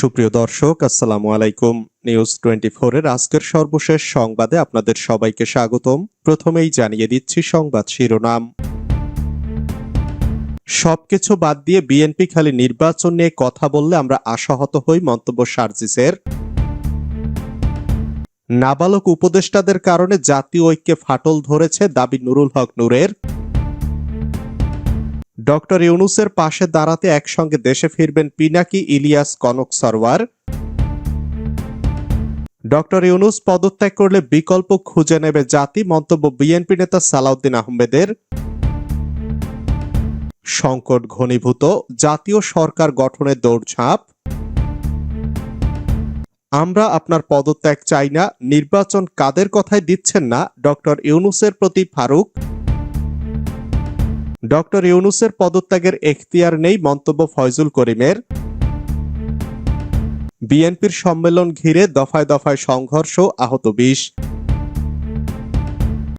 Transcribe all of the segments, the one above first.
সুপ্রিয় দর্শক, আসসালামু আলাইকুম। নিউজ টোয়েন্টি এর আজকের সর্বশেষ সংবাদে আপনাদের সবাইকে স্বাগতম। প্রথমেই জানিয়ে দিচ্ছি সংবাদ শিরোনাম। সবকিছু বাদ দিয়ে বিএনপি খালি নির্বাচন নিয়ে কথা বললে আমরা আশাহত হই, মন্তব্য সার্জিসের। নাবালক উপদেষ্টাদের কারণে জাতীয় ঐক্যে ফাটল ধরেছে দাবি নুরুল হক নূরের। ডক্টর ইউনুসের পাশে দাঁড়াতে একসঙ্গে দেশে ফিরবেন পিনাকি ইলিয়াস কনক সরওয়ার। ডক্টর ইউনুস পদত্যাগ করলে বিকল্প খুঁজে নেবে জাতি, মন্তব্য বিএনপি নেতা সালাউদ্দিন আহমেদের। সংকট ঘনীভূত, জাতীয় সরকার গঠনের দৌড়ঝাঁপ। আমরা আপনার পদত্যাগ চাই না, নির্বাচন কাদের কথায় দিচ্ছেন না, ডক্টর ইউনুসের প্রতি ফারুক। ডক্টর ইউনুসের পদত্যাগের এখতিয়ার নেই মন্তব্য ফয়জুল করিমের। বিএনপির সম্মেলন ঘিরে দফায় দফায় সংঘর্ষ, আহত বিশ।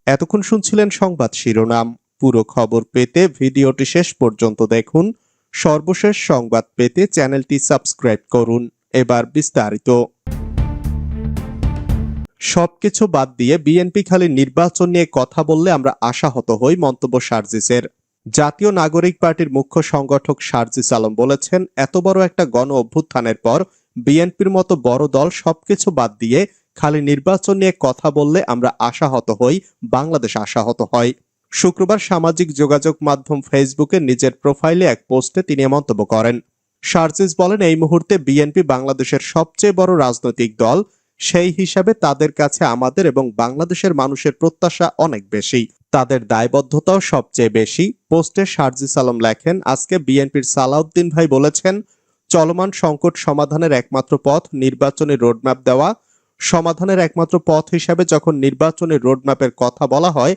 এতক্ষণ শুনছিলেন সংবাদ শিরোনাম। পুরো খবর পেতে ভিডিওটি শেষ পর্যন্ত দেখুন। সর্বশেষ সংবাদ পেতে চ্যানেলটি সাবস্ক্রাইব করুন। এবার বিস্তারিত। সবকিছু বাদ দিয়ে বিএনপি খালি নির্বাচন নিয়ে কথা বললে আমরা আশাহত হই মন্তব্য সার্জিসের। জাতীয় নাগরিক পার্টির মুখ্য সংগঠক সার্জিস আলম বলেছেন, এত বড় একটা গণ অভ্যুত্থানের পর বিএনপির মতো বড় দল সবকিছু বাদ দিয়ে খালি নির্বাচন নিয়ে কথা বললে আমরা আশাহত হই, বাংলাদেশ আশাহত হয়। শুক্রবার সামাজিক যোগাযোগ মাধ্যম ফেসবুকে নিজের প্রোফাইলে এক পোস্টে তিনি মন্তব্য করেন। সার্জিস বলেন, এই মুহূর্তে বিএনপি বাংলাদেশের সবচেয়ে বড় রাজনৈতিক দল, সেই হিসাবে তাদের কাছে আমাদের এবং বাংলাদেশের মানুষের প্রত্যাশা অনেক বেশি। তাদের দায়বদ্ধতাও সবচেয়ে বেশি। পোস্টে সার্জিস আলম লেখেন, আজকে বিএনপির সালাউদ্দিন ভাই বলেছেন, চলমান সংকট সমাধানের একমাত্র পথ নির্বাচনী রোডম্যাপ দেওয়া। সমাধানের একমাত্র পথ হিসাবে যখন নির্বাচনী রোডম্যাপের কথা বলা হয়,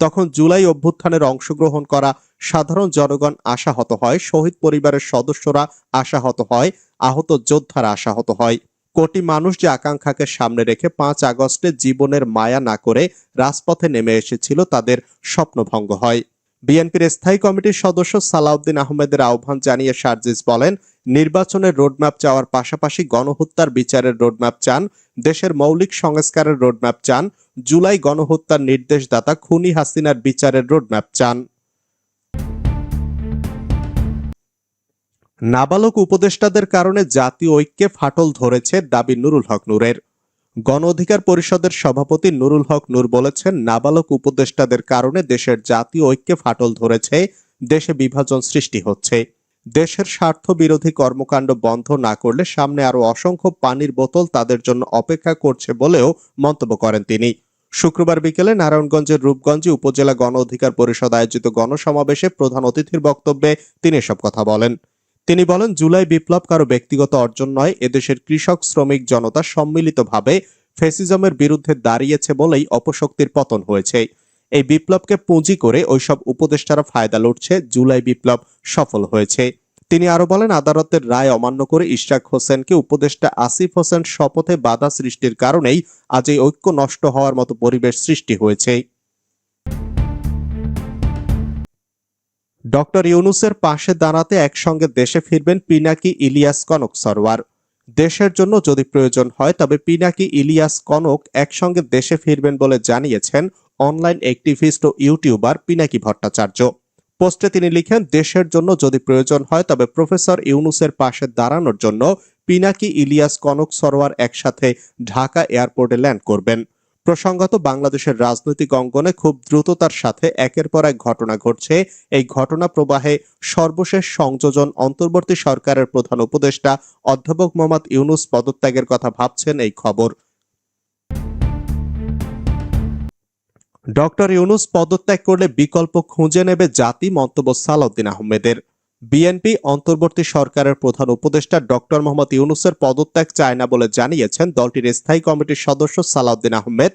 তখন জুলাই অভ্যুত্থানের অংশগ্রহণ করা সাধারণ জনগণ আশাহত হয়, শহীদ পরিবারের সদস্যরা আশাহত হয়, আহত যোদ্ধারা আশাহত হয়। কোটি মানুষ যে আকাঙ্ক্ষাকে সামনে রেখে পাঁচ আগস্টে জীবনের মায়া না করে রাজপথে নেমে এসেছিল, তাদের স্বপ্নভঙ্গ হয়। বিএনপির স্থায়ী কমিটির সদস্য সালাউদ্দিন আহমেদের আহ্বান জানিয়ে সার্জিস বলেন, নির্বাচনের রোডম্যাপ চাওয়ার পাশাপাশি গণহত্যার বিচারের রোডম্যাপ চান, দেশের মৌলিক সংস্কারের রোডম্যাপ চান, জুলাই গণহত্যার নির্দেশদাতা খুনি হাসিনার বিচারের রোডম্যাপ চান। নাবালক উপদেষ্টাদের কারণে জাতীয় ঐক্যে ফাটল ধরেছে দাবি নুরুল হক নূরের। গণ অধিকার পরিষদের সভাপতি নুরুল হক নূর বলেছেন, নাবালক উপদেষ্টাদের কারণে দেশের জাতীয় ঐক্যে ফাটল ধরেছে, দেশে বিভাজন সৃষ্টি হচ্ছে। দেশের স্বার্থ বিরোধী কর্মকাণ্ড বন্ধ না করলে সামনে আরও অসংখ্য পানির বোতল তাদের জন্য অপেক্ষা করছে বলেও মন্তব্য করেন তিনি। শুক্রবার বিকেলে নারায়ণগঞ্জের রূপগঞ্জে উপজেলা গণ অধিকার পরিষদ আয়োজিত গণসমাবেশে প্রধান অতিথির বক্তব্যে তিনি এসব কথা বলেন। তিনি বলেন, জুলাই বিপ্লব কারও ব্যক্তিগত অর্জন নয়, এদেশের কৃষক, শ্রমিক, জনতা সম্মিলিতভাবে ফেসিজমের বিরুদ্ধে দাঁড়িয়েছে বলেই অপশক্তির পতন হয়েছে। এই বিপ্লবকে পুঁজি করে ওইসব উপদেষ্টারা ফায়দা লুটছে, জুলাই বিপ্লব সফল হয়েছে। তিনি আরও বলেন, আদালতের রায় অমান্য করে ইশরাক হোসেনকে উপদেষ্টা আসিফ হোসেন শপথে বাধা সৃষ্টির কারণেই আজ এই ঐক্য নষ্ট হওয়ার মতো পরিবেশ সৃষ্টি হয়েছে। ডক্টর ইউনুসের পাশে দাঁড়াতে একসঙ্গে দেশে ফিরবেন পিনাকি ইলিয়াস কনক সরওয়ার। দেশের জন্য যদি প্রয়োজন হয়, তবে পিনাকি ইলিয়াস কনক একসঙ্গে দেশে ফিরবেন বলে জানিয়েছেন অনলাইন অ্যাক্টিভিস্ট ও ইউটিউবার পিনাকি ভট্টাচার্য। পোস্টে তিনি লিখেন, দেশের জন্য যদি প্রয়োজন হয়, তবে প্রফেসর ইউনুসের পাশে দাঁড়ানোর জন্য পিনাকি ইলিয়াস কনক সরোয়ার একসাথে ঢাকা এয়ারপোর্টে ল্যান্ড করবেন। প্রসঙ্গত, বাংলাদেশের রাজনৈতিক অঙ্গনে খুব দ্রুততার সাথে একের পর এক ঘটনা ঘটছে। এই ঘটনা প্রবাহে সর্বশেষ সংযোজন অন্তর্বর্তী সরকারের প্রধান উপদেষ্টা অধ্যাপক মোহাম্মদ ইউনুস পদত্যাগের কথা ভাবছেন এই খবর। ডক্টর ইউনুস পদত্যাগ করলে বিকল্প খুঁজে নেবে জাতি, মন্তব্য সালাউদ্দিন আহমেদের। বিএনপি অন্তর্বর্তী সরকারের প্রধান উপদেষ্টা ডক্টর মোহাম্মদ ইউনুসের পদত্যাগ চায় না বলে জানিয়েছেন দলটির স্থায়ী কমিটির সদস্য সালাউদ্দিন আহমেদ।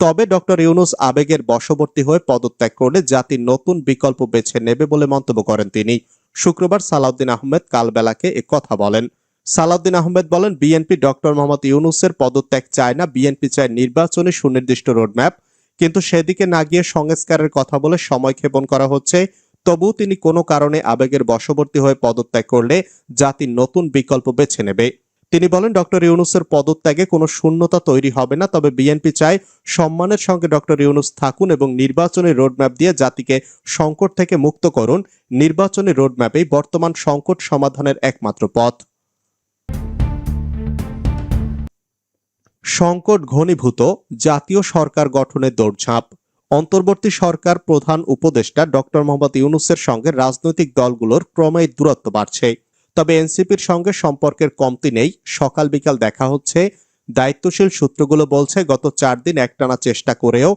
তবে ডক্টর ইউনুস আবেগের বশবর্তী হয়ে পদত্যাগ করলে জাতি নতুন বিকল্প বেছে নেবে বলে মন্তব্য করেন তিনি। শুক্রবার সালাউদ্দিন আহমেদ কালবেলাকে এ কথা বলেন। সালাউদ্দিন আহমেদ বলেন, বিএনপি ডক্টর মোহাম্মদ ইউনুসের পদত্যাগ চায় না, বিএনপি চায় নির্বাচনে সুনির্দিষ্ট রোডম্যাপ। কিন্তু সেদিকে না গিয়ে সংস্কারের কথা বলে সময় ক্ষেপণ করা হচ্ছে। তবু তিনি কোনো কারণে আবেগের বশবর্তী হয়ে পদত্যাগ করলে জাতি নতুন বিকল্প বেছে নেবে। তিনি বলেন ডক্টর ইউনুসের পদত্যাগে কোনো শূন্যতা তৈরি হবে না, তবে বিএনপি চায় সম্মানের সঙ্গে ডক্টর ইউনুস থাকুন এবং নির্বাচনী রোডম্যাপ দিয়ে জাতিকে সংকট থেকে মুক্ত করুন। নির্বাচনী রোডম্যাপেই বর্তমান সংকট সমাধানের একমাত্র পথ। সংকট ঘনীভূত জাতীয় সরকার গঠনের দৌড়ঝাঁপ। অন্তর্বর্তী সরকার প্রধান উপদেষ্টা ডক্টর মোহাম্মদ ইউনুসের সঙ্গে রাজনৈতিক দলগুলোর ক্রমেই দূরত্ব বাড়ছে। তবে এনসিপির সঙ্গে সম্পর্কের কমতি নেই। সকাল বিকাল দেখা হচ্ছে। দায়িত্বশীল সূত্রগুলো বলছে, গত চার দিন একটানা চেষ্টা করেও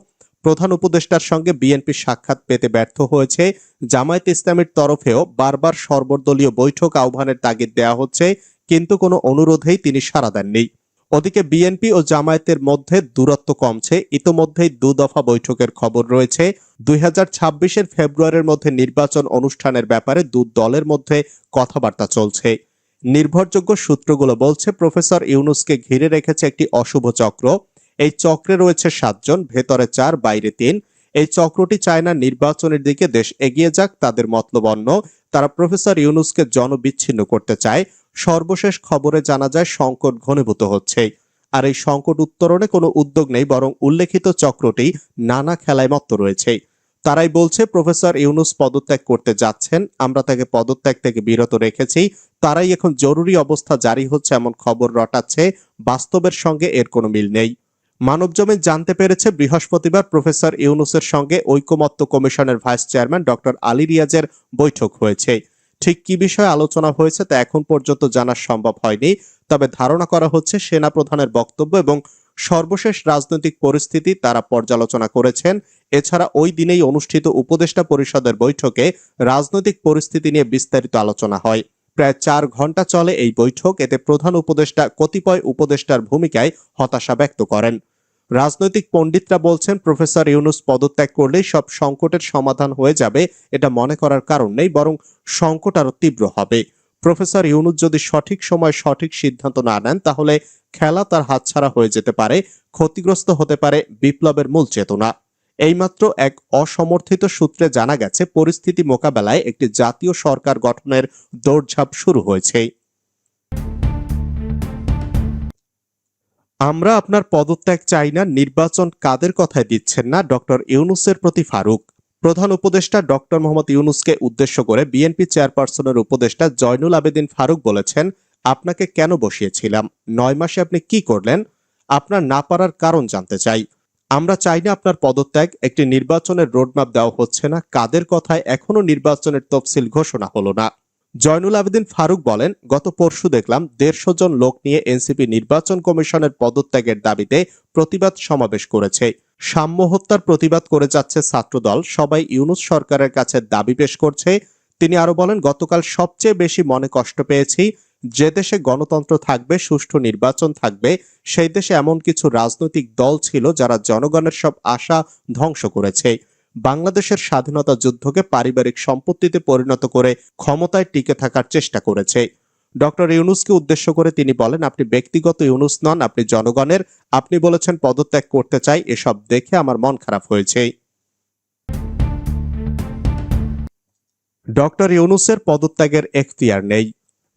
প্রধান উপদেষ্টার সঙ্গে বিএনপি সাক্ষাৎ পেতে ব্যর্থ হয়েছে। জামায়াত ইসলামের তরফেও বারবার সর্বদলীয় বৈঠক আহ্বানের তাগিদ দেওয়া হচ্ছে, কিন্তু কোনো অনুরোধেই তিনি সাড়া দেননি। ওদিকে বিএনপি ও জামায়াতের মধ্যে দূরত্ব কমছে। ইতোমধ্যেই দু দফা বৈঠকের খবর রয়েছে। দুই হাজার ফেব্রুয়ারির মধ্যে নির্বাচন অনুষ্ঠানের ব্যাপারে দু দলের মধ্যে কথাবার্তা চলছে। নির্ভরযোগ্য সূত্রগুলো বলছে, প্রফেসর ইউনুসকে ঘিরে রেখেছে একটি অশুভ চক্র। এই চক্রে রয়েছে সাতজন, ভেতরে চার, বাইরে তিন। এই চক্রটি চায় না নির্বাচনের দিকে দেশ এগিয়ে যাক, তাদের মতলব অন্য। তারা প্রফেসর ইউনুসকে জনবিচ্ছিন্ন করতে চায়। সর্বশেষ খবরে জানা যায়, সংকট ঘনীভূত হচ্ছে। আর এই সংকট উত্তরণে কোনো উদ্যোগ নেই, বরং উল্লেখিত চক্রটি নানা খেলায় মত্ত রয়েছে। তারাই বলছে, প্রফেসর ইউনুস পদত্যাগ করতে যাচ্ছেন, আমরা তাকে পদত্যাগ থেকে বিরত রেখেছি, তারাই এখন জরুরি অবস্থা জারি হচ্ছে এমন খবর রটাচ্ছে, বাস্তবের সঙ্গে এর কোনো মিল নেই। মানবজমিন জানতে পেরেছে, বৃহস্পতিবার প্রফেসর ইউনুসের সঙ্গে ঐকমত্য কমিশনের ভাইস চেয়ারম্যান ডক্টর আলী রিয়াজের বৈঠক হয়েছে। ঠিক কি বিষয়ে আলোচনা হয়েছে তা এখন পর্যন্ত জানা সম্ভব হয়নি। তবে ধারণা করা হচ্ছে সেনা প্রধানের বক্তব্য এবং সর্বশেষ রাজনৈতিক পরিস্থিতি তারা পর্যালোচনা করেছেন। এছাড়া ওই দিনেই অনুষ্ঠিত উপদেষ্টা পরিষদের বৈঠকে রাজনৈতিক পরিস্থিতি নিয়ে বিস্তারিত আলোচনা হয়। প্রায় চার ঘণ্টা চলে এই বৈঠক। এতে প্রধান উপদেষ্টা, কতিপয় উপদেষ্টার ভূমিকায় হতাশা ব্যক্ত করেন। রাজনৈতিক পণ্ডিতরা বলছেন, প্রফেসর ইউনুস পদত্যাগ করলেই সব সংকটের সমাধান হয়ে যাবে এটা মনে করার কারণ নেই, বরং সংকট আরও তীব্র হবে। প্রফেসর ইউনুস যদি সঠিক সময় সঠিক সিদ্ধান্ত না নেন, তাহলে খেলা তার হাতছাড়া হয়ে যেতে পারে, ক্ষতিগ্রস্ত হতে পারে বিপ্লবের মূল চেতনা। এইমাত্র এক অসমর্থিত সূত্রে জানা গেছে, পরিস্থিতি মোকাবেলায় একটি জাতীয় সরকার গঠনের দৌড়ঝাঁপ শুরু হয়েছে। আমরা আপনার পদত্যাগ চাই না, নির্বাচন কাদের কথায় দিচ্ছেন না? ডক্টর ইউনুসের প্রতি ফারুক। প্রধান উপদেষ্টা ডক্টর মোহাম্মদ ইউনুসকে উদ্দেশ্য করে বিএনপি চেয়ারপারসনের উপদেষ্টা জয়নুল আবেদিন ফারুক বলেছেন, আপনাকে কেন বসিয়েছিলাম? নয় মাসে আপনি কি করলেন? আপনার না পারার কারণ জানতে চাই। আমরা চাই না আপনার পদত্যাগ, একটি নির্বাচনের রোডম্যাপ দেওয়া হচ্ছে না, কাদের কথায় এখনও নির্বাচনের তফসিল ঘোষণা হলো না। জয়নুল আবেদিন ফারুক বলেন, গত পরশু দেখলাম দেড়শো জন লোক নিয়ে এনসিপি নির্বাচন কমিশনের পদত্যাগের দাবিতে প্রতিবাদ সমাবেশ করেছে। সাম্য হত্যার প্রতিবাদ করে যাচ্ছে ছাত্রদল। সবাই ইউনুস সরকারের কাছে দাবি পেশ করছে। তিনি আরও বলেন, গতকাল সবচেয়ে বেশি মনে কষ্ট পেয়েছি। যে দেশে গণতন্ত্র থাকবে, সুষ্ঠু নির্বাচন থাকবে, সেই দেশে এমন কিছু রাজনৈতিক দল ছিল যারা জনগণের সব আশা ধ্বংস করেছে। বাংলাদেশের স্বাধীনতা যুদ্ধকে পারিবারিক সম্পত্তিতে পরিণত করে ক্ষমতায় টিকে থাকার চেষ্টা করেছে। ডক্টর ইউনুসকে উদ্দেশ্য করে তিনি বলেন, আপনি ব্যক্তিগত ইউনুস নন, আপনি জনগণের। আপনি বলেছেন পদত্যাগ করতে চাই, এসব দেখে আমার মন খারাপ হয়েছে। ডক্টর ইউনুসের পদত্যাগের এখতিয়ার নেই।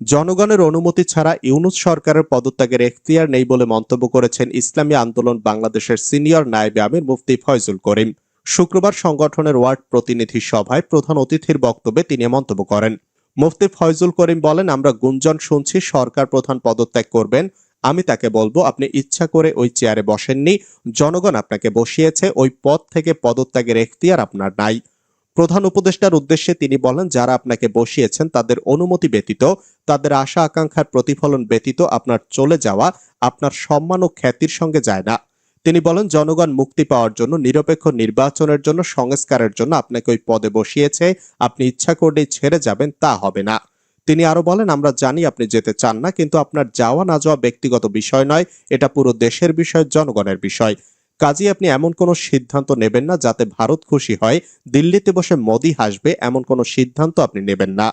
জনগণের অনুমতি ছাড়া ইউনুস সরকারের পদত্যাগের এখতিয়ার নেই বলে মন্তব্য করেছেন ইসলামী আন্দোলন বাংলাদেশের সিনিয়র নায়েবে আমির মুফতি ফয়জুল করিম। শুক্রবার সংগঠনের ওয়ার্ড প্রতিনিধি সভায় প্রধান অতিথির বক্তব্যে তিনি মন্তব্য করেন। মুফতি ফয়জুল করিম বলেন, আমরা গুঞ্জন শুনছি, সরকার প্রধান পদত্যাগ করবেন। আমি তাকে বলব, আপনি ইচ্ছা করে ওই চেয়ারে বসেননি। জনগণ আপনাকে বসিয়েছে, ওই পদ থেকে পদত্যাগের এখতিয়ার আপনার নাই। প্রধান উপদেষ্টার উদ্দেশ্যে তিনি বলেন, যারা আপনাকে বসিয়েছেন, তাদের অনুমতি ব্যতীত, তাদের আশা আকাঙ্ক্ষার প্রতিফলন ব্যতীত আপনার চলে যাওয়া, আপনার সম্মান ও খ্যাতির সঙ্গে যায় না। তিনি বলেন, জনগণ মুক্তি পাওয়ার জন্য, নিরপেক্ষ নির্বাচনের জন্য, সংস্কারের জন্য আপনাকে ওই পদে বসিয়েছে। আপনি ইচ্ছা করলেই ছেড়ে যাবেন, তা হবে না। তিনি আরও বলেন, আমরা জানি আপনি যেতে চান না, কিন্তু আপনার যাওয়া না যাওয়া ব্যক্তিগত বিষয় নয়, এটা পুরো দেশের বিষয়, জনগণের বিষয়। কাজী আপনি এমন কোনো সিদ্ধান্ত নেবেন না যাতে ভারত খুশি হয়। দিল্লিতে বসে মোদি হাসবে, এমন কোনো সিদ্ধান্ত আপনি নেবেন না।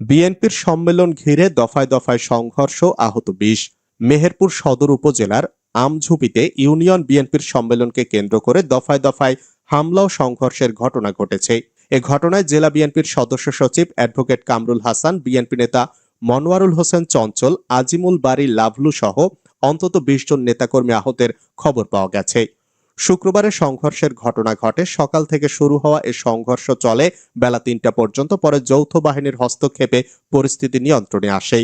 বিএনপির সম্মেলন ঘিরে দফায় দফায় সংঘর্ষ আহত বিশ। মেহেরপুর সদর উপজেলার আমঝুপিতে ইউনিয়ন বিএনপির সম্মেলনকে কেন্দ্র করে দফায় দফায় হামলা ও সংঘর্ষের ঘটনা ঘটেছে। এ ঘটনায় জেলা বিএনপির সদস্য সচিব অ্যাডভোকেট কামরুল হাসান, বিএনপি নেতা মনোয়ারুল হোসেন চঞ্চল, আজিমুল বাড়ি লাভলু সহ অন্তত বিশ জন নেতাকর্মী আহতের খবর পাওয়া গেছে। শুক্রবারে সংঘর্ষের ঘটনা ঘটে। সকাল থেকে শুরু হওয়া এ সংঘর্ষ চলে বেলা তিনটা পর্যন্ত, পরে যৌথ বাহিনীর হস্তক্ষেপে পরিস্থিতি নিয়ন্ত্রণে আসে।